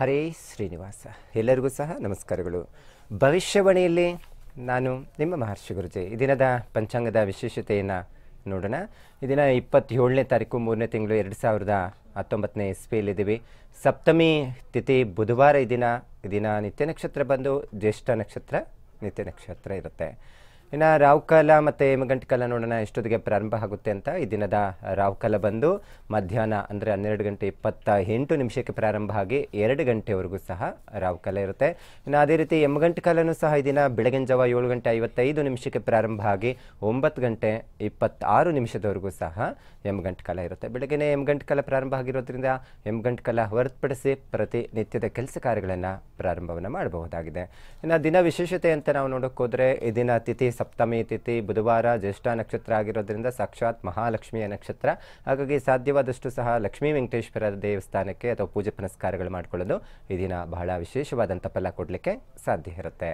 ಹರೇ ಶ್ರೀನಿವಾಸ. ಎಲ್ಲರಿಗೂ ಸಹ ನಮಸ್ಕಾರಗಳು. ಭವಿಷ್ಯವಾಣಿಯಲ್ಲಿ ನಾನು ನಿಮ್ಮ ಮಹರ್ಷಿ ಗುರುಜಿ. ಈ ದಿನದ ಪಂಚಾಂಗದ ವಿಶೇಷತೆಯನ್ನು ನೋಡೋಣ. ಈ ದಿನ ಇಪ್ಪತ್ತೇಳನೇ ತಾರೀಕು ಮೂರನೇ ತಿಂಗಳು ಎರಡು ಸಾವಿರದ ಹತ್ತೊಂಬತ್ತನೇ ಇಸ್ವಿಯಲ್ಲಿದ್ದೀವಿ ಸಪ್ತಮಿ ತಿಥಿ ಬುಧವಾರ ಈ ದಿನ. ಈ ದಿನ ನಿತ್ಯ ನಕ್ಷತ್ರ ಬಂದು ಜ್ಯೇಷ್ಠ ನಕ್ಷತ್ರ, ನಿತ್ಯ ನಕ್ಷತ್ರ ಇರುತ್ತೆ. ಇನ್ನು ರಾಹುಕಾಲ ಮತ್ತು ಹೇಮಗಂಟಿಕಾಲ ನೋಡೋಣ ಎಷ್ಟೊತ್ತಿಗೆ ಪ್ರಾರಂಭ ಆಗುತ್ತೆ ಅಂತ ಈ ದಿನದ ರಾಹುಕಾಲ ಬಂದು ಮಧ್ಯಾಹ್ನ ಅಂದರೆ ಹನ್ನೆರಡು ಗಂಟೆ ಇಪ್ಪತ್ತ ಎಂಟು ನಿಮಿಷಕ್ಕೆ ಪ್ರಾರಂಭ ಆಗಿ ಎರಡು ಗಂಟೆವರೆಗೂ ಸಹ ರಾಹುಕಾಲ ಇರುತ್ತೆ. ಇನ್ನು ಅದೇ ರೀತಿ ಹೆಮ್ಮಗಂಟಿಕಾಲನೂ ಕಾಲನೂ ಸಹ ಈ ದಿನ ಬೆಳಗಿನ ಜಾವ ಏಳು ಗಂಟೆ ಐವತ್ತೈದು ನಿಮಿಷಕ್ಕೆ ಪ್ರಾರಂಭ ಆಗಿ ಒಂಬತ್ತು ಗಂಟೆ ಇಪ್ಪತ್ತಾರು ನಿಮಿಷದವರೆಗೂ ಸಹ ಕಾಲ ಇರುತ್ತೆ. ಬೆಳಗ್ಗೆ ಕಾಲ ಪ್ರಾರಂಭ ಆಗಿರೋದ್ರಿಂದ ಕಾಲ ಹೊರತುಪಡಿಸಿ ಪ್ರತಿ ನಿತ್ಯದ ಕೆಲಸ ಕಾರ್ಯಗಳನ್ನು ಪ್ರಾರಂಭವನ್ನು ಮಾಡಬಹುದಾಗಿದೆ. ಇನ್ನು ದಿನ ವಿಶೇಷತೆ ಅಂತ ನಾವು ನೋಡೋಕ್ಕೋದ್ರೆ ಈ ದಿನ ತಿಥಿ ಸಪ್ತಮಿ ತಿಥಿ ಬುಧವಾರ ಜ್ಯೇಷ್ಠ ನಕ್ಷತ್ರ ಆಗಿರೋದ್ರಿಂದ ಸಾಕ್ಷಾತ್ ಮಹಾಲಕ್ಷ್ಮಿಯ ನಕ್ಷತ್ರ. ಹಾಗಾಗಿ ಸಾಧ್ಯವಾದಷ್ಟು ಸಹ ಲಕ್ಷ್ಮೀ ವೆಂಕಟೇಶ್ವರ ದೇವಸ್ಥಾನಕ್ಕೆ ಅಥವಾ ಪೂಜೆ ಪುನಸ್ಕಾರಗಳು ಮಾಡಿಕೊಳ್ಳೋದು ಈ ದಿನ ಬಹಳ ವಿಶೇಷವಾದಂಥ ಫಲ ಕೊಡಲಿಕ್ಕೆ ಸಾಧ್ಯ ಇರುತ್ತೆ.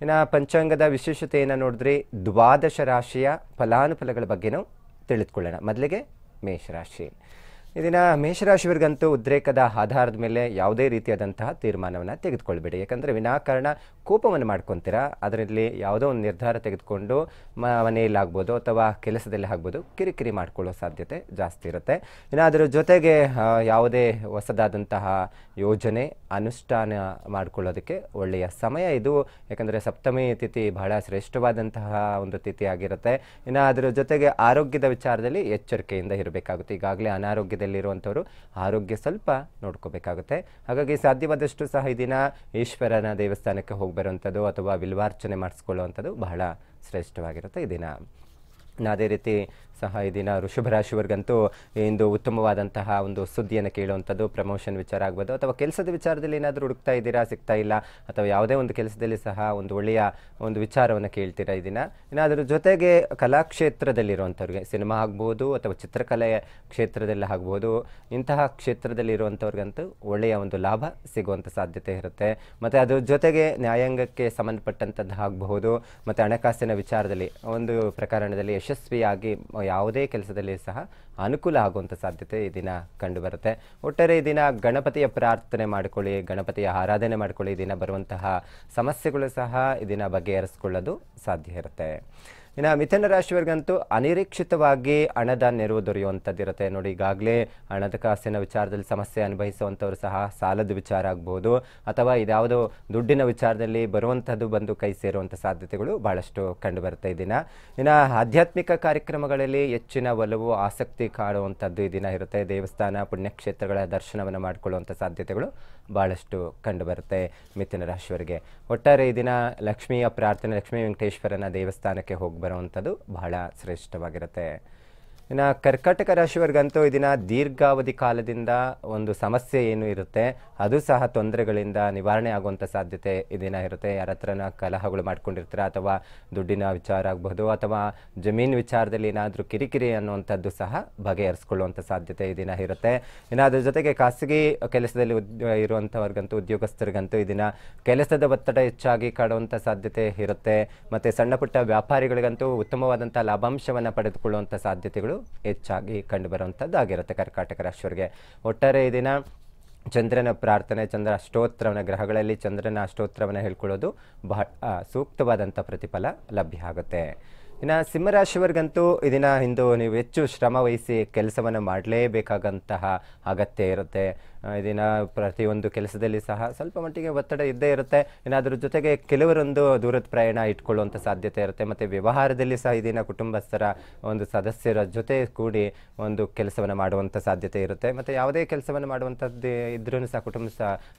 ಇನ್ನು ಪಂಚಾಂಗದ ವಿಶೇಷತೆಯನ್ನು ನೋಡಿದ್ರೆ ದ್ವಾದಶ ರಾಶಿಯ ಫಲಾನುಫಲಗಳ ಬಗ್ಗೆನೂ ತಿಳಿದುಕೊಳ್ಳೋಣ. ಮೊದಲಿಗೆ ಮೇಷರಾಶಿ. ಇದನ್ನ ಮೇಷರಾಶಿಯವರಿಗಂತೂ ಉದ್ರೇಕದ ಆಧಾರದ ಮೇಲೆ ಯಾವುದೇ ರೀತಿಯಾದಂತಹ ತೀರ್ಮಾನವನ್ನು ತೆಗೆದುಕೊಳ್ಬೇಡಿ. ಯಾಕಂದರೆ ವಿನಾಕಾರಣ ಕೋಪವನ್ನು ಮಾಡ್ಕೊತೀರಾ? ಅದರಲ್ಲಿ ಯಾವುದೋ ಒಂದು ನಿರ್ಧಾರ ತೆಗೆದುಕೊಂಡು ಮನೆಯಲ್ಲಾಗ್ಬೋದು ಅಥವಾ ಕೆಲಸದಲ್ಲಿ ಆಗ್ಬೋದು ಕಿರಿಕಿರಿ ಮಾಡ್ಕೊಳ್ಳೋ ಸಾಧ್ಯತೆ ಜಾಸ್ತಿ ಇರುತ್ತೆ. ಇನ್ನು ಅದರ ಜೊತೆಗೆ ಯಾವುದೇ ಹೊಸದಾದಂತಹ ಯೋಜನೆ, ಅನುಷ್ಠಾನ ಮಾಡ್ಕೊಳ್ಳೋದಕ್ಕೆ ಒಳ್ಳೆಯ ಸಮಯ ಇದು. ಯಾಕಂದರೆ ಸಪ್ತಮಿ ತಿಥಿ ಬಹಳ ಶ್ರೇಷ್ಠವಾದಂತಹ ಒಂದು ತಿಥಿ ಆಗಿರುತ್ತೆ. ಇನ್ನು ಅದರ ಜೊತೆಗೆ ಆರೋಗ್ಯದ ವಿಚಾರದಲ್ಲಿ ಎಚ್ಚರಿಕೆಯಿಂದ ಇರಬೇಕಾಗುತ್ತೆ. ಈಗಾಗಲೇ ಅನಾರೋಗ್ಯದಲ್ಲಿರುವಂಥವರು ಆರೋಗ್ಯ ಸ್ವಲ್ಪ ನೋಡ್ಕೋಬೇಕಾಗುತ್ತೆ. ಹಾಗಾಗಿ ಸಾಧ್ಯವಾದಷ್ಟು ಸಹ ಈ ದಿನ ಈಶ್ವರನ ದೇವಸ್ಥಾನಕ್ಕೆ ಹೋಗಿ ಬರುವಂಥದ್ದು ಅಥವಾ ವಿಲ್ವಾರ್ಚನೆ ಮಾಡಿಸ್ಕೊಳ್ಳುವಂಥದ್ದು ಬಹಳ ಶ್ರೇಷ್ಠವಾಗಿರುತ್ತೆ ಇದನ್ನು ದಿನ. ಅದೇ ರೀತಿ ಸಹ ಈ ದಿನ ಋಷಭ ರಾಶಿಯವರಿಗಂತೂ ಇಂದು ಉತ್ತಮವಾದಂತಹ ಒಂದು ಸುದ್ದಿಯನ್ನು ಕೇಳುವಂಥದ್ದು ಪ್ರಮೋಷನ್ ವಿಚಾರ ಆಗ್ಬೋದು, ಅಥವಾ ಕೆಲಸದ ವಿಚಾರದಲ್ಲಿ ಏನಾದರೂ ಹುಡುಕ್ತಾ ಇದ್ದೀರಾ, ಸಿಗ್ತಾ ಇಲ್ಲ, ಅಥವಾ ಯಾವುದೇ ಒಂದು ಕೆಲಸದಲ್ಲಿ ಸಹ ಒಂದು ಒಳ್ಳೆಯ ಒಂದು ವಿಚಾರವನ್ನು ಕೇಳ್ತೀರಾ ಈ ದಿನ? ಏನಾದರೂ ಜೊತೆಗೆ ಕಲಾಕ್ಷೇತ್ರದಲ್ಲಿರುವಂಥವ್ರಿಗೆ, ಸಿನಿಮಾ ಆಗ್ಬೋದು, ಅಥವಾ ಚಿತ್ರಕಲೆ ಕ್ಷೇತ್ರದಲ್ಲಿ ಆಗ್ಬೋದು, ಇಂತಹ ಕ್ಷೇತ್ರದಲ್ಲಿರುವಂಥವ್ರಿಗಂತೂ ಒಳ್ಳೆಯ ಒಂದು ಲಾಭ ಸಿಗುವಂಥ ಸಾಧ್ಯತೆ ಇರುತ್ತೆ. ಮತ್ತು ಅದ್ರ ಜೊತೆಗೆ ನ್ಯಾಯಾಂಗಕ್ಕೆ ಸಂಬಂಧಪಟ್ಟಂಥದ್ದು ಆಗಬಹುದು, ಮತ್ತು ಹಣಕಾಸಿನ ವಿಚಾರದಲ್ಲಿ ಒಂದು ಪ್ರಕರಣದಲ್ಲಿ ಯಶಸ್ವಿಯಾಗಿ ಯಾವುದೇ ಕೆಲಸದಲ್ಲಿ ಸಹ ಅನುಕೂಲ ಆಗುವಂಥ ಸಾಧ್ಯತೆ ಈ ದಿನ ಕಂಡುಬರುತ್ತೆ. ಒಟ್ಟಾರೆ ಈ ದಿನ ಗಣಪತಿಯ ಪ್ರಾರ್ಥನೆ ಮಾಡಿಕೊಳ್ಳಿ, ಗಣಪತಿಯ ಆರಾಧನೆ ಮಾಡಿಕೊಳ್ಳಿ, ಈ ದಿನ ಬರುವಂತಹ ಸಮಸ್ಯೆಗಳು ಸಹ ಈ ದಿನ ಬಗೆಹರಿಸ್ಕೊಳ್ಳೋದು ಸಾಧ್ಯ ಇರುತ್ತೆ. ಇನ್ನು ಮಿಥುನ ರಾಶಿಯವರಿಗಂತೂ ಅನಿರೀಕ್ಷಿತವಾಗಿ ಹಣದ ನೆರವು ದೊರೆಯುವಂಥದ್ದಿರುತ್ತೆ. ನೋಡಿ, ಈಗಾಗಲೇ ಹಣದ ಕಾಸಿನ ವಿಚಾರದಲ್ಲಿ ಸಮಸ್ಯೆ ಅನುಭವಿಸುವಂಥವ್ರು ಸಹ ಸಾಲದ ವಿಚಾರ ಆಗ್ಬೋದು, ಅಥವಾ ಇದ್ಯಾವುದೋ ದುಡ್ಡಿನ ವಿಚಾರದಲ್ಲಿ ಬರುವಂಥದ್ದು ಬಂದು ಕೈ ಸೇರುವಂಥ ಸಾಧ್ಯತೆಗಳು ಭಾಳಷ್ಟು ಕಂಡು ಬರ್ತಾ ದಿನ. ಇನ್ನು ಆಧ್ಯಾತ್ಮಿಕ ಕಾರ್ಯಕ್ರಮಗಳಲ್ಲಿ ಹೆಚ್ಚಿನ ಒಲವು, ಆಸಕ್ತಿ ಕಾಣುವಂಥದ್ದು ಈ ದಿನ ಇರುತ್ತೆ. ದೇವಸ್ಥಾನ, ಪುಣ್ಯಕ್ಷೇತ್ರಗಳ ದರ್ಶನವನ್ನು ಮಾಡಿಕೊಳ್ಳುವಂಥ ಸಾಧ್ಯತೆಗಳು ಭಾಳಷ್ಟು ಕಂಡುಬರುತ್ತೆ ಮಿಥುನ ರಾಶಿಯವರಿಗೆ. ಒಟ್ಟಾರೆ ಈ ದಿನ ಲಕ್ಷ್ಮಿಯ ಪ್ರಾರ್ಥನೆ, ಲಕ್ಷ್ಮೀ ವೆಂಕಟೇಶ್ವರನ ದೇವಸ್ಥಾನಕ್ಕೆ ಹೋಗಿ ಬರುವಂಥದ್ದು ಬಹಳ ಶ್ರೇಷ್ಠವಾಗಿರುತ್ತೆ. ಇನ್ನು ಕರ್ಕಟಕ ರಾಶಿಯವರಿಗಂತೂ ಈ ದಿನ ದೀರ್ಘಾವಧಿ ಕಾಲದಿಂದ ಒಂದು ಸಮಸ್ಯೆ ಏನು ಇರುತ್ತೆ, ಅದು ಸಹ ತೊಂದರೆಗಳಿಂದ ನಿವಾರಣೆ ಆಗುವಂಥ ಸಾಧ್ಯತೆ ಇದನ್ನ ಇರುತ್ತೆ. ಯಾರ ಹತ್ರನ ಕಲಹಗಳು ಮಾಡ್ಕೊಂಡಿರ್ತೀರ, ಅಥವಾ ದುಡ್ಡಿನ ವಿಚಾರ ಆಗಬಹುದು, ಅಥವಾ ಜಮೀನು ವಿಚಾರದಲ್ಲಿ ಏನಾದರೂ ಕಿರಿಕಿರಿ ಅನ್ನುವಂಥದ್ದು ಸಹ ಬಗೆಹರಿಸ್ಕೊಳ್ಳುವಂಥ ಸಾಧ್ಯತೆ ಈ ಇರುತ್ತೆ. ಇನ್ನು ಅದ್ರ ಜೊತೆಗೆ ಖಾಸಗಿ ಕೆಲಸದಲ್ಲಿ ಉದ್ಯ ಇರುವಂಥವ್ರಿಗಂತೂ ಉದ್ಯೋಗಸ್ಥರಿಗಂತೂ ಈ ದಿನ ಕೆಲಸದ ಒತ್ತಡ ಹೆಚ್ಚಾಗಿ ಕಾಡುವಂಥ ಸಾಧ್ಯತೆ ಇರುತ್ತೆ. ಮತ್ತು ಸಣ್ಣ ಪುಟ್ಟ ವ್ಯಾಪಾರಿಗಳಿಗಂತೂ ಉತ್ತಮವಾದಂಥ ಲಾಭಾಂಶವನ್ನು ಪಡೆದುಕೊಳ್ಳುವಂಥ ಸಾಧ್ಯತೆಗಳು ಹೆಚ್ಚಾಗಿ ಕಂಡುಬರುವಂಥದ್ದು ಆಗಿರುತ್ತೆ ಕರ್ಕಾಟಕ ರಾಶಿಯವರಿಗೆ. ಒಟ್ಟಾರೆ ಈ ದಿನ ಚಂದ್ರನ ಪ್ರಾರ್ಥನೆ, ಚಂದ್ರ ಅಷ್ಟೋತ್ತರವನ್ನ ಗ್ರಹಗಳಲ್ಲಿ ಚಂದ್ರನ ಅಷ್ಟೋತ್ತರವನ್ನು ಹೇಳ್ಕೊಳ್ಳೋದು ಬಹಳ ಸೂಕ್ತವಾದಂಥ ಪ್ರತಿಫಲ ಲಭ್ಯ ಆಗುತ್ತೆ. ಇನ್ನು ಸಿಂಹರಾಶಿಯವರಿಗಂತೂ ಇದನ್ನ ಇಂದು ನೀವು ಹೆಚ್ಚು ಶ್ರಮ ವಹಿಸಿ ಕೆಲಸವನ್ನು ಮಾಡಲೇಬೇಕಾದಂತಹ ಅಗತ್ಯ ಇರುತ್ತೆ. ಇದನ್ನ ಪ್ರತಿಯೊಂದು ಕೆಲಸದಲ್ಲಿ ಸಹ ಸ್ವಲ್ಪ ಮಟ್ಟಿಗೆ ಒತ್ತಡ ಇದ್ದೇ ಇರುತ್ತೆ. ಏನಾದರೂ ಜೊತೆಗೆ ಕೆಲವರೊಂದು ದೂರದ ಪ್ರಯಾಣ ಇಟ್ಕೊಳ್ಳುವಂಥ ಸಾಧ್ಯತೆ ಇರುತ್ತೆ. ಮತ್ತು ವ್ಯವಹಾರದಲ್ಲಿ ಸಹ ಇದನ್ನ ಕುಟುಂಬಸ್ಥರ ಒಂದು ಸದಸ್ಯರ ಜೊತೆ ಕೂಡಿ ಒಂದು ಕೆಲಸವನ್ನು ಮಾಡುವಂಥ ಸಾಧ್ಯತೆ ಇರುತ್ತೆ. ಮತ್ತು ಯಾವುದೇ ಕೆಲಸವನ್ನು ಮಾಡುವಂಥದ್ದು ಇದ್ರೂ ಸಹ ಕುಟುಂಬ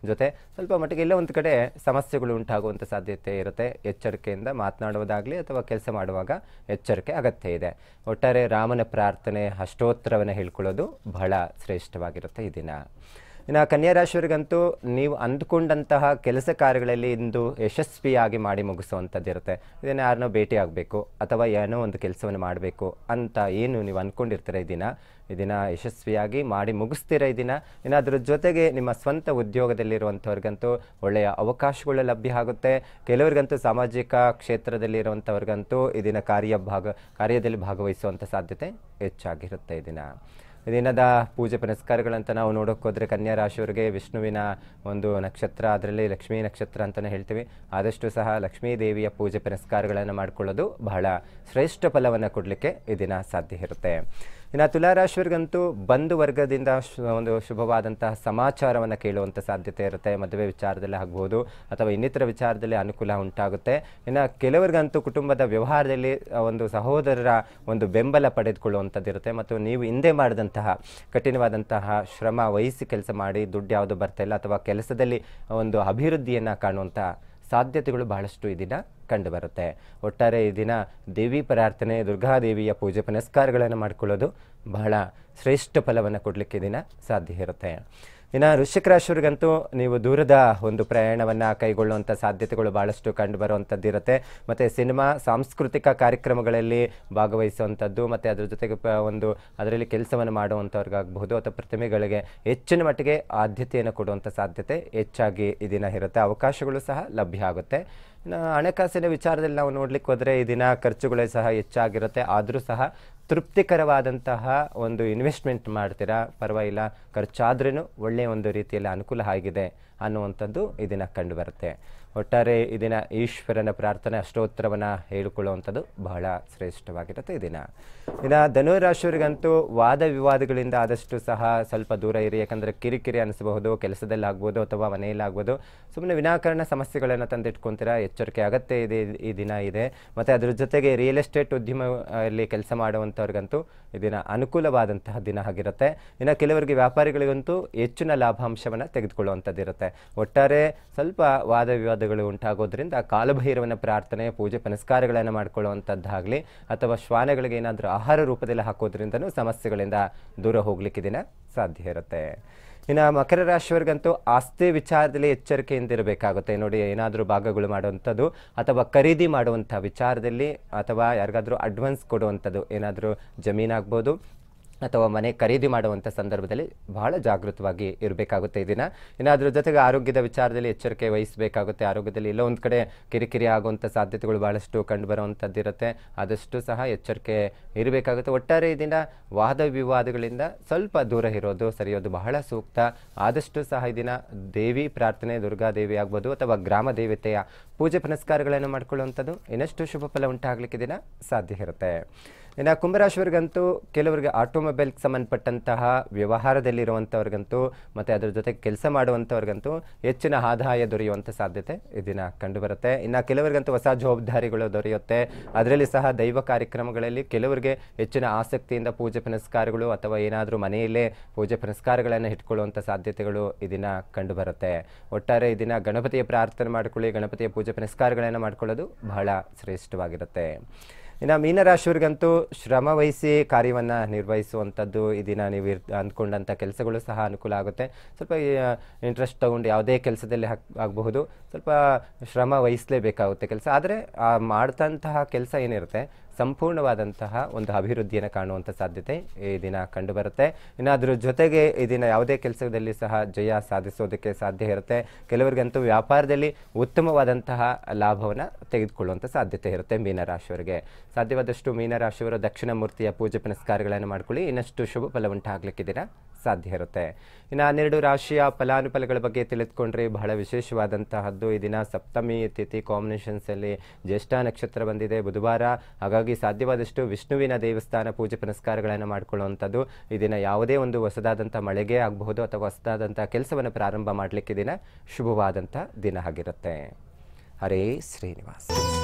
ಜೊತೆ ಸ್ವಲ್ಪ ಮಟ್ಟಿಗೆ ಎಲ್ಲ ಒಂದು ಕಡೆ ಸಮಸ್ಯೆಗಳು ಉಂಟಾಗುವಂಥ ಸಾಧ್ಯತೆ ಇರುತ್ತೆ. ಎಚ್ಚರಿಕೆಯಿಂದ ಮಾತನಾಡುವುದಾಗಲಿ ಅಥವಾ ಕೆಲಸ ಮಾಡುವಾಗ ಎಚ್ಚರಿಕೆ ಅಗತ್ಯ ಇದೆ. ಒಟ್ಟಾರೆ ರಾಮನ ಪ್ರಾರ್ಥನೆ, ಅಷ್ಟೋತ್ತರವನ್ನು ಹೇಳ್ಕೊಳ್ಳೋದು ಬಹಳ ಶ್ರೇಷ್ಠವಾಗಿರುತ್ತೆ ಈ ದಿನ. ಇನ್ನು ಕನ್ಯಾ ರಾಶಿಯವರಿಗಂತೂ ನೀವು ಅಂದುಕೊಂಡಂತಹ ಕೆಲಸ ಕಾರ್ಯಗಳಲ್ಲಿ ಇಂದು ಯಶಸ್ವಿಯಾಗಿ ಮಾಡಿ ಮುಗಿಸುವಂಥದ್ದು ಇರುತ್ತೆ ಇದನ್ನು ಯಾರನ್ನೋ ಭೇಟಿ ಆಗಬೇಕು, ಅಥವಾ ಏನೋ ಒಂದು ಕೆಲಸವನ್ನು ಮಾಡಬೇಕು ಅಂತ ಏನು ನೀವು ಅಂದ್ಕೊಂಡಿರ್ತೀರ ಈ ದಿನ? ಈ ದಿನ ಯಶಸ್ವಿಯಾಗಿ ಮಾಡಿ ಮುಗಿಸ್ತೀರ ಈ ದಿನ? ಇನ್ನು ಅದರ ಜೊತೆಗೆ ನಿಮ್ಮ ಸ್ವಂತ ಉದ್ಯೋಗದಲ್ಲಿರುವಂಥವ್ರಿಗಂತೂ ಒಳ್ಳೆಯ ಅವಕಾಶಗಳು ಲಭ್ಯ ಆಗುತ್ತೆ. ಕೆಲವರಿಗಂತೂ ಸಾಮಾಜಿಕ ಕ್ಷೇತ್ರದಲ್ಲಿರುವಂಥವ್ರಿಗಂತೂ ಈ ದಿನ ಕಾರ್ಯ ಭಾಗ, ಕಾರ್ಯದಲ್ಲಿ ಭಾಗವಹಿಸುವಂಥ ಸಾಧ್ಯತೆ ಹೆಚ್ಚಾಗಿರುತ್ತೆ ಈ ದಿನ. ದಿನದ ಪೂಜೆ ಪುನಸ್ಕಾರಗಳಂತ ನಾವು ನೋಡೋಕೆ ಹೋದರೆ ಕನ್ಯಾ ರಾಶಿಯವರಿಗೆ ವಿಷ್ಣುವಿನ ಒಂದು ನಕ್ಷತ್ರ, ಅದರಲ್ಲಿ ಲಕ್ಷ್ಮೀ ನಕ್ಷತ್ರ ಅಂತಲೇ ಹೇಳ್ತೀವಿ. ಆದಷ್ಟು ಸಹ ಲಕ್ಷ್ಮೀ ದೇವಿಯ ಪೂಜೆ ಪುನಸ್ಕಾರಗಳನ್ನು ಮಾಡಿಕೊಳ್ಳೋದು ಬಹಳ ಶ್ರೇಷ್ಠ ಫಲವನ್ನು ಕೊಡಲಿಕ್ಕೆ ಈ ದಿನ ಸಾಧ್ಯ ಇರುತ್ತೆ. ಇನ್ನು ತುಲಾರಾಶ್ವರಿಗಂತೂ ಬಂಧು ವರ್ಗದಿಂದ ಒಂದು ಶುಭವಾದಂತಹ ಸಮಾಚಾರವನ್ನು ಕೇಳುವಂಥ ಸಾಧ್ಯತೆ ಇರುತ್ತೆ. ಮದುವೆ ವಿಚಾರದಲ್ಲಿ ಆಗ್ಬೋದು ಅಥವಾ ಇನ್ನಿತರ ವಿಚಾರದಲ್ಲಿ ಅನುಕೂಲ ಉಂಟಾಗುತ್ತೆ. ಇನ್ನು ಕೆಲವರಿಗಂತೂ ಕುಟುಂಬದ ವ್ಯವಹಾರದಲ್ಲಿ ಒಂದು ಸಹೋದರರ ಒಂದು ಬೆಂಬಲ ಪಡೆದುಕೊಳ್ಳುವಂಥದ್ದು ಇರುತ್ತೆ. ಮತ್ತು ನೀವು ಹಿಂದೆ ಮಾಡಿದಂತಹ ಕಠಿಣವಾದಂತಹ ಶ್ರಮ ವಹಿಸಿ ಕೆಲಸ ಮಾಡಿ, ದುಡ್ಡು ಯಾವುದು ಬರ್ತಾ ಇಲ್ಲ ಅಥವಾ ಕೆಲಸದಲ್ಲಿ ಒಂದು ಅಭಿವೃದ್ಧಿಯನ್ನು ಕಾಣುವಂಥ ಸಾಧ್ಯತೆಗಳು ಬಹಳಷ್ಟು ದಿನ ಕಂಡುಬರುತ್ತೆ. ಒಟ್ಟಾರೆ ಈ ದಿನ ದೇವಿ ಪ್ರಾರ್ಥನೆ ದುರ್ಗಾದೇವಿಯ ಪೂಜೆ, ಪುನಸ್ಕಾರಗಳನ್ನು ಮಾಡಿಕೊಳ್ಳೋದು ಬಹಳ ಶ್ರೇಷ್ಠ ಫಲವನ್ನು ಕೊಡಲಿಕ್ಕೆ ದಿನ ಸಾಧ್ಯ ಇರುತ್ತೆ. ಇನ್ನು ವೃಶ್ಚಿಕ ರಾಶಿಯವ್ರಿಗಂತೂ ನೀವು ದೂರದ ಒಂದು ಪ್ರಯಾಣವನ್ನು ಕೈಗೊಳ್ಳುವಂಥ ಸಾಧ್ಯತೆಗಳು ಭಾಳಷ್ಟು ಕಂಡು ಬರುವಂಥದ್ದಿರುತ್ತೆ ಮತ್ತು ಸಿನಿಮಾ, ಸಾಂಸ್ಕೃತಿಕ ಕಾರ್ಯಕ್ರಮಗಳಲ್ಲಿ ಭಾಗವಹಿಸುವಂಥದ್ದು ಮತ್ತು ಅದರ ಜೊತೆಗೆ ಒಂದು ಅದರಲ್ಲಿ ಕೆಲಸವನ್ನು ಮಾಡುವಂಥವ್ರಿಗಾಗಬಹುದು ಅಥವಾ ಪ್ರತಿಮೆಗಳಿಗೆ ಹೆಚ್ಚಿನ ಮಟ್ಟಿಗೆ ಆದ್ಯತೆಯನ್ನು ಕೊಡುವಂಥ ಸಾಧ್ಯತೆ ಹೆಚ್ಚಾಗಿ ಈ ದಿನ ಇರುತ್ತೆ. ಅವಕಾಶಗಳು ಸಹ ಲಭ್ಯ ಆಗುತ್ತೆ. ಹಣಕಾಸಿನ ವಿಚಾರದಲ್ಲಿ ನಾವು ನೋಡ್ಲಿಕ್ಕೆ ಹೋದರೆ ಈ ದಿನ ಖರ್ಚುಗಳೇ ಸಹ ಹೆಚ್ಚಾಗಿರುತ್ತೆ. ಆದರೂ ಸಹ ತೃಪ್ತಿಕರವಾದಂತಹ ಒಂದು ಇನ್ವೆಸ್ಟ್ಮೆಂಟ್ ಮಾಡ್ತೀರಾ? ಪರವಾಗಿಲ್ಲ. ಖರ್ಚಾದ್ರೂ ಒಳ್ಳೆಯ ಒಂದು ರೀತಿಯಲ್ಲಿ ಅನುಕೂಲ ಆಗಿದೆ. ಅನ್ನುವಂಥದ್ದು ಇದನ್ನು ದಿನ ಕಂಡುಬರುತ್ತೆ. ಒಟ್ಟಾರೆ ಇದನ್ನು ಈಶ್ವರನ ಪ್ರಾರ್ಥನೆ ಅಷ್ಟೋತ್ತರವನ್ನು ಹೇಳಿಕೊಳ್ಳುವಂಥದ್ದು ಬಹಳ ಶ್ರೇಷ್ಠವಾಗಿರುತ್ತೆ ಈ ದಿನ. ಇನ್ನು ಧನುರಾಶಿಯವರಿಗಂತೂ ವಾದ ವಿವಾದಗಳಿಂದ ಆದಷ್ಟು ಸಹ ಸ್ವಲ್ಪ ದೂರ ಇರಿ, ಯಾಕಂದರೆ ಕಿರಿಕಿರಿ ಅನಿಸಬಹುದು ಕೆಲಸದಲ್ಲಿ ಆಗ್ಬೋದು ಅಥವಾ ಮನೆಯಲ್ಲಾಗ್ಬೋದು. ಸುಮ್ಮನೆ ವಿನಾಕಾರಣ ಸಮಸ್ಯೆಗಳನ್ನು ತಂದಿಟ್ಕೊತೀರಾ, ಎಚ್ಚರಿಕೆ ಅಗತ್ಯ ಇದೆ ಈ ದಿನ ಇದೆ. ಮತ್ತು ಅದ್ರ ಜೊತೆಗೆ ರಿಯಲ್ ಎಸ್ಟೇಟ್ ಉದ್ಯಮ ಅಲ್ಲಿ ಕೆಲಸ ಮಾಡುವಂಥವ್ರಿಗಂತೂ ಈ ದಿನ ಅನುಕೂಲವಾದಂತಹ ದಿನ ಆಗಿರುತ್ತೆ. ಇನ್ನು ಕೆಲವರಿಗೆ ವ್ಯಾಪಾರಿಗಳಿಗಂತೂ ಹೆಚ್ಚಿನ ಲಾಭಾಂಶವನ್ನು ತೆಗೆದುಕೊಳ್ಳುವಂಥದ್ದು ಇರುತ್ತೆ ಒಟ್ಟಾರೆ ಸ್ವಲ್ಪ ವಾದ ವಿವಾದಗಳು ಉಂಟಾಗೋದ್ರಿಂದ ಕಾಲಭೈರವನ ಪ್ರಾರ್ಥನೆ, ಪೂಜೆ ಪುನಸ್ಕಾರಗಳನ್ನು ಮಾಡ್ಕೊಳ್ಳುವಂಥದ್ದಾಗಲಿ ಅಥವಾ ಶ್ವಾನಗಳಿಗೆ ಏನಾದರೂ ಆಹಾರ ರೂಪದಲ್ಲಿ ಹಾಕೋದ್ರಿಂದನೂ ಸಮಸ್ಯೆಗಳಿಂದ ದೂರ ಹೋಗ್ಲಿಕ್ಕೆ ದಿನ ಸಾಧ್ಯ ಇರುತ್ತೆ. ಇನ್ನು ಮಕರ ರಾಶಿಯವರಿಗಂತೂ ಆಸ್ತಿ ವಿಚಾರದಲ್ಲಿ ಎಚ್ಚರಿಕೆಯಿಂದ ಇರಬೇಕಾಗುತ್ತೆ. ನೋಡಿ, ಏನಾದರೂ ಭಾಗಗಳು ಮಾಡುವಂಥದ್ದು ಅಥವಾ ಖರೀದಿ ಮಾಡುವಂಥ ವಿಚಾರದಲ್ಲಿ ಅಥವಾ ಯಾರಿಗಾದರೂ ಅಡ್ವಾನ್ಸ್ ಕೊಡುವಂಥದ್ದು ಏನಾದರೂ ಜಮೀನಾಗ್ಬೋದು ಅಥವಾ ಮನೆ ಖರೀದಿ ಮಾಡುವಂಥ ಸಂದರ್ಭದಲ್ಲಿ ಬಹಳ ಜಾಗೃತವಾಗಿ ಇರಬೇಕಾಗುತ್ತೆ ದಿನ. ಇನ್ನು ಜೊತೆಗೆ ಆರೋಗ್ಯದ ವಿಚಾರದಲ್ಲಿ ಎಚ್ಚರಿಕೆ ವಹಿಸಬೇಕಾಗುತ್ತೆ. ಆರೋಗ್ಯದಲ್ಲಿ ಎಲ್ಲೋ ಒಂದು ಕಡೆ ಕಿರಿಕಿರಿ ಆಗುವಂಥ ಸಾಧ್ಯತೆಗಳು ಭಾಳಷ್ಟು ಕಂಡುಬರುವಂಥದ್ದು ಇರುತ್ತೆ ಆದಷ್ಟು ಸಹ ಎಚ್ಚರಿಕೆ ಇರಬೇಕಾಗುತ್ತೆ. ಒಟ್ಟಾರೆ ದಿನ ವಾದ ವಿವಾದಗಳಿಂದ ಸ್ವಲ್ಪ ದೂರ ಇರೋದು ಸರಿಯೋದು ಬಹಳ ಸೂಕ್ತ. ಆದಷ್ಟು ಸಹ ದಿನ ದೇವಿ ಪ್ರಾರ್ಥನೆ ದುರ್ಗಾದೇವಿ ಆಗ್ಬೋದು ಅಥವಾ ಗ್ರಾಮ ದೇವತೆಯ ಪೂಜೆ ಪುನಸ್ಕಾರಗಳನ್ನು ಮಾಡಿಕೊಳ್ಳುವಂಥದ್ದು ಇನ್ನಷ್ಟು ಶುಭ ಫಲ ಉಂಟಾಗಲಿಕ್ಕೆ ದಿನ ಸಾಧ್ಯ ಇರುತ್ತೆ. ಇನ್ನು ಕುಂಭರಾಶಿಯವರಿಗಂತೂ ಕೆಲವರಿಗೆ ಆಟೋಮೊಬೈಲ್ಗೆ ಸಂಬಂಧಪಟ್ಟಂತಹ ವ್ಯವಹಾರದಲ್ಲಿರುವಂಥವ್ರಿಗಂತೂ ಮತ್ತು ಅದರ ಜೊತೆ ಕೆಲಸ ಮಾಡುವಂಥವ್ರಿಗಂತೂ ಹೆಚ್ಚಿನ ಆದಾಯ ದೊರೆಯುವಂಥ ಸಾಧ್ಯತೆ ಈ ದಿನ ಕಂಡುಬರುತ್ತೆ. ಇನ್ನು ಕೆಲವರಿಗಂತೂ ಹೊಸ ಜವಾಬ್ದಾರಿಗಳು ದೊರೆಯುತ್ತೆ. ಅದರಲ್ಲಿ ಸಹ ದೈವ ಕಾರ್ಯಕ್ರಮಗಳಲ್ಲಿ ಕೆಲವರಿಗೆ ಹೆಚ್ಚಿನ ಆಸಕ್ತಿಯಿಂದ ಪೂಜೆ ಪುನಸ್ಕಾರಗಳು ಅಥವಾ ಏನಾದರೂ ಮನೆಯಲ್ಲೇ ಪೂಜೆ ಪುನಸ್ಕಾರಗಳನ್ನು ಇಟ್ಕೊಳ್ಳುವಂಥ ಸಾಧ್ಯತೆಗಳು ಈ ದಿನ ಕಂಡುಬರುತ್ತೆ. ಒಟ್ಟಾರೆ ಇದನ್ನು ದಿನ ಗಣಪತಿಯ ಪ್ರಾರ್ಥನೆ ಮಾಡಿಕೊಳ್ಳಿ, ಗಣಪತಿಯ ಪೂಜೆ ಪುನಸ್ಕಾರಗಳನ್ನು ಮಾಡಿಕೊಳ್ಳೋದು ಬಹಳ ಶ್ರೇಷ್ಠವಾಗಿರುತ್ತೆ. ಇನ್ನು ಮೀನರಾಶಿಯವರಿಗಂತೂ ಶ್ರಮ ವಹಿಸಿ ಕಾರ್ಯವನ್ನು ನಿರ್ವಹಿಸುವಂಥದ್ದು ದಿನ ನೀವು ಇರ್, ಅಂದ್ಕೊಂಡಂಥ ಕೆಲಸಗಳು ಸಹ ಅನುಕೂಲ ಆಗುತ್ತೆ. ಸ್ವಲ್ಪ ಇಂಟ್ರೆಸ್ಟ್ ತಗೊಂಡು ಯಾವುದೇ ಕೆಲಸದಲ್ಲಿ ಆಗಬಹುದು. ಸ್ವಲ್ಪ ಶ್ರಮ ವಹಿಸಲೇಬೇಕಾಗುತ್ತೆ ಕೆಲಸ. ಆದರೆ ಮಾಡ್ತಂತಹ ಕೆಲಸ ಏನಿರುತ್ತೆ ಸಂಪೂರ್ಣವಾದಂತಹ ಒಂದು ಅಭಿವೃದ್ಧಿಯನ್ನು ಕಾಣುವಂಥ ಸಾಧ್ಯತೆ ಈ ದಿನ ಕಂಡುಬರುತ್ತೆ. ಇನ್ನು ಅದರ ಜೊತೆಗೆ ಈ ದಿನ ಯಾವುದೇ ಕೆಲಸದಲ್ಲಿ ಸಹ ಜಯ ಸಾಧಿಸೋದಕ್ಕೆ ಸಾಧ್ಯ ಇರುತ್ತೆ. ಕೆಲವರಿಗಂತೂ ವ್ಯಾಪಾರದಲ್ಲಿ ಉತ್ತಮವಾದಂತಹ ಲಾಭವನ್ನು ತೆಗೆದುಕೊಳ್ಳುವಂಥ ಸಾಧ್ಯತೆ ಇರುತ್ತೆ ಮೀನರಾಶಿಯವರಿಗೆ. ಸಾಧ್ಯವಾದಷ್ಟು ಮೀನರಾಶಿಯವರು ದಕ್ಷಿಣ ಮೂರ್ತಿಯ ಪೂಜೆ ಪುನಸ್ಕಾರಗಳನ್ನು ಮಾಡ್ಕೊಳ್ಳಿ. ಇನ್ನಷ್ಟು ಶುಭ ಫಲ ಉಂಟಾಗಲಿಕ್ಕೆ ದಿನ. ಸಾಧ್ಯ ಇರುತ್ತೆ. ಇನ್ನು ಹನ್ನೆರಡು ರಾಶಿಯ ಫಲಾನುಫಲಗಳ ಬಗ್ಗೆ ತಿಳಿದುಕೊಂಡ್ರೆ ಬಹಳ ವಿಶೇಷವಾದಂತಹದ್ದು. ಈ ದಿನ ಸಪ್ತಮಿ ತಿಥಿ ಕಾಂಬಿನೇಷನ್ಸಲ್ಲಿ ಜ್ಯೇಷ್ಠ ನಕ್ಷತ್ರ ಬಂದಿದೆ, ಬುಧವಾರ. ಹಾಗಾಗಿ ಸಾಧ್ಯವಾದಷ್ಟು ವಿಷ್ಣುವಿನ ದೇವಸ್ಥಾನ ಪೂಜೆ ಪುನಸ್ಕಾರಗಳನ್ನು ಮಾಡಿಕೊಳ್ಳುವಂಥದ್ದು. ಈ ದಿನ ಯಾವುದೇ ಒಂದು ಹೊಸದಾದಂಥ ಮಳೆಗೆ ಆಗಬಹುದು ಅಥವಾ ಹೊಸದಾದಂಥ ಕೆಲಸವನ್ನು ಪ್ರಾರಂಭ ಮಾಡಲಿಕ್ಕೆ ದಿನ ಶುಭವಾದಂಥ ದಿನ ಆಗಿರುತ್ತೆ. ಹರೇ ಶ್ರೀನಿವಾಸ.